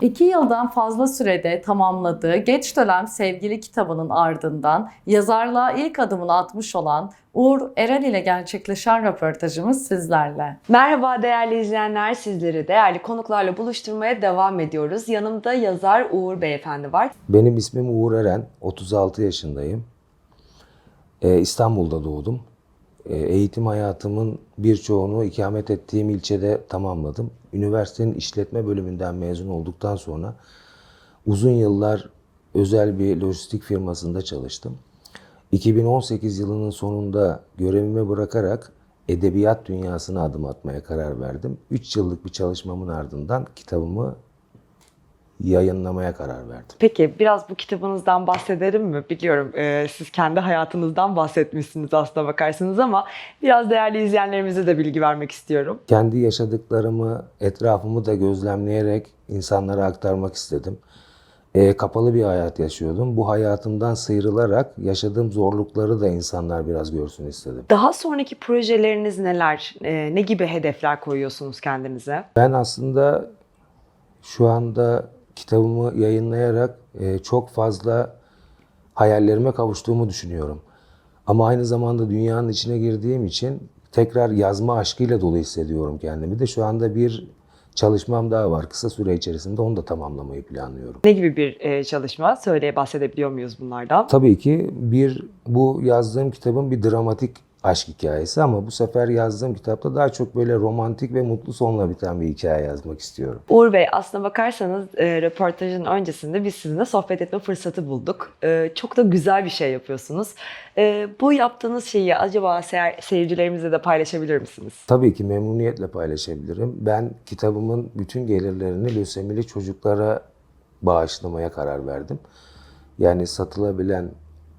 İki yıldan fazla sürede tamamladığı Geç Dönem Sevgili kitabının ardından yazarlığa ilk adımını atmış olan Uğur Eren ile gerçekleşen röportajımız sizlerle. Merhaba değerli izleyenler, sizleri değerli konuklarla buluşturmaya devam ediyoruz. Yanımda yazar Uğur Beyefendi var. Benim ismim Uğur Eren, 36 yaşındayım. Ee, İstanbul'da doğdum. Ee, eğitim hayatımın birçoğunu ikamet ettiğim ilçede tamamladım. Üniversitenin işletme bölümünden mezun olduktan sonra uzun yıllar özel bir lojistik firmasında çalıştım. 2018 yılının sonunda görevimi bırakarak edebiyat dünyasına adım atmaya karar verdim. 3 yıllık bir çalışmamın ardından kitabımı yayınlamaya karar verdim. Peki biraz bu kitabınızdan bahsedelim mi? Biliyorum e, siz kendi hayatınızdan bahsetmişsiniz aslına bakarsanız ama biraz değerli izleyenlerimize de bilgi vermek istiyorum. Kendi yaşadıklarımı, etrafımı da gözlemleyerek insanlara aktarmak istedim. Ee, kapalı bir hayat yaşıyordum. Bu hayatımdan sıyrılarak yaşadığım zorlukları da insanlar biraz görsün istedim. Daha sonraki projeleriniz neler? E, ne gibi hedefler koyuyorsunuz kendinize? Ben aslında şu anda kitabımı yayınlayarak e, çok fazla hayallerime kavuştuğumu düşünüyorum. Ama aynı zamanda dünyanın içine girdiğim için tekrar yazma aşkıyla dolu hissediyorum kendimi de. Şu anda bir çalışmam daha var. Kısa süre içerisinde onu da tamamlamayı planlıyorum. Ne gibi bir e, çalışma? Söyleye bahsedebiliyor muyuz bunlardan? Tabii ki bir bu yazdığım kitabın bir dramatik aşk hikayesi ama bu sefer yazdığım kitapta daha çok böyle romantik ve mutlu sonla biten bir hikaye yazmak istiyorum. Uğur Bey aslına bakarsanız e, röportajın öncesinde biz sizinle sohbet etme fırsatı bulduk. E, çok da güzel bir şey yapıyorsunuz. E, bu yaptığınız şeyi acaba seyir, seyircilerimizle de paylaşabilir misiniz? Tabii ki memnuniyetle paylaşabilirim. Ben kitabımın bütün gelirlerini lösemili çocuklara bağışlamaya karar verdim. Yani satılabilen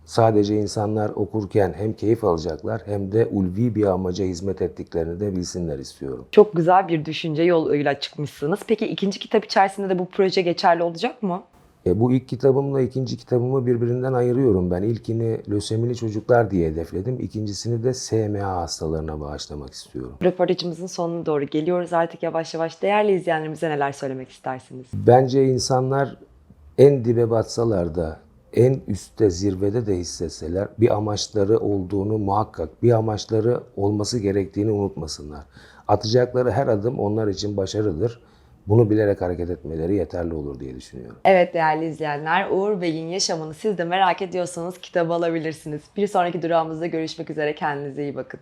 sadece insanlar okurken hem keyif alacaklar hem de ulvi bir amaca hizmet ettiklerini de bilsinler istiyorum. Çok güzel bir düşünce yoluyla çıkmışsınız. Peki ikinci kitap içerisinde de bu proje geçerli olacak mı? E, bu ilk kitabımla ikinci kitabımı birbirinden ayırıyorum. Ben ilkini lösemili çocuklar diye hedefledim. İkincisini de SMA hastalarına bağışlamak istiyorum. Röportajımızın sonuna doğru geliyoruz artık yavaş yavaş. Değerli izleyenlerimize neler söylemek istersiniz? Bence insanlar en dibe batsalar da en üstte zirvede de hissetseler bir amaçları olduğunu muhakkak bir amaçları olması gerektiğini unutmasınlar. Atacakları her adım onlar için başarıdır. Bunu bilerek hareket etmeleri yeterli olur diye düşünüyorum. Evet değerli izleyenler, Uğur Bey'in yaşamını siz de merak ediyorsanız kitabı alabilirsiniz. Bir sonraki durağımızda görüşmek üzere. Kendinize iyi bakın.